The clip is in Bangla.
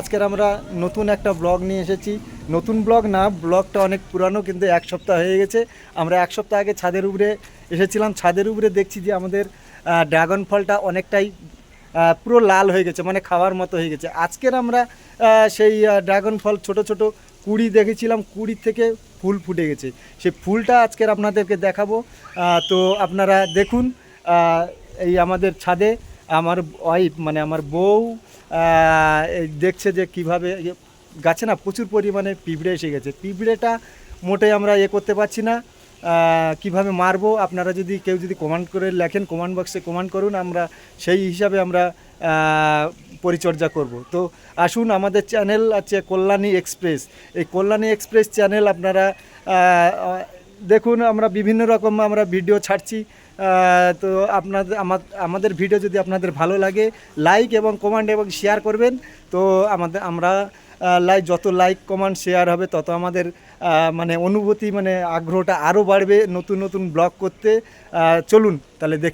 আজকের আমরা নতুন একটা ব্লগ নিয়ে এসেছি। নতুন ব্লগ না, ব্লগটা অনেক পুরানো, কিন্তু এক সপ্তাহ হয়ে গেছে। আমরা এক সপ্তাহ আগে ছাদের উপরে এসেছিলাম। ছাদের উপরে দেখছি যে আমাদের ড্রাগন ফলটা অনেকটাই পুরো লাল হয়ে গেছে মানে খাওয়ার মতো হয়ে গেছে। আজকের আমরা সেই ড্রাগন ফল ছোট ছোট কুড়ি দেখেছিলাম। কুড়ি থেকে ফুল ফুটে গেছে। সেই ফুলটা আজকের আপনাদেরকে দেখাবো। তো আপনারা দেখুন এই আমাদের ছাদে আমার ওয়াইফ মানে আমার বউ দেখছে যে কীভাবে ইয়ে- গাছে না প্রচুর পরিমাণে পিঁপড়ে এসে গেছে। পিঁপড়েটা মোটেই আমরা এ করতে পারছি না। কীভাবে মারবো আপনারা যদি কেউ যদি কমান্ড করে লেখেন, কমান্ড বক্সে কমান্ড করুন, আমরা সেই হিসাবে আমরা পরিচর্যা করব। তো আসুন আমাদের চ্যানেল আছে কল্যাণী এক্সপ্রেস। এই কল্যাণী এক্সপ্রেস চ্যানেল আপনারা দেখুন আমরা বিভিন্ন রকম আমরা ভিডিও ছাড়ছি। তো আপনাদের আমা- আমাদের ভিডিও যদি আপনাদের ভালো লাগে লাইক এবং কমেন্ট এবং শেয়ার করবেন। তো আমাদের, আমরা লাইক যত লাইক কমেন্ট শেয়ার হবে, তত আমাদের মানে অনুভূতি মানে আগ্রহটা আরও বাড়বে নতুন নতুন ব্লগ করতে। চলুন, তাহলে দেখে।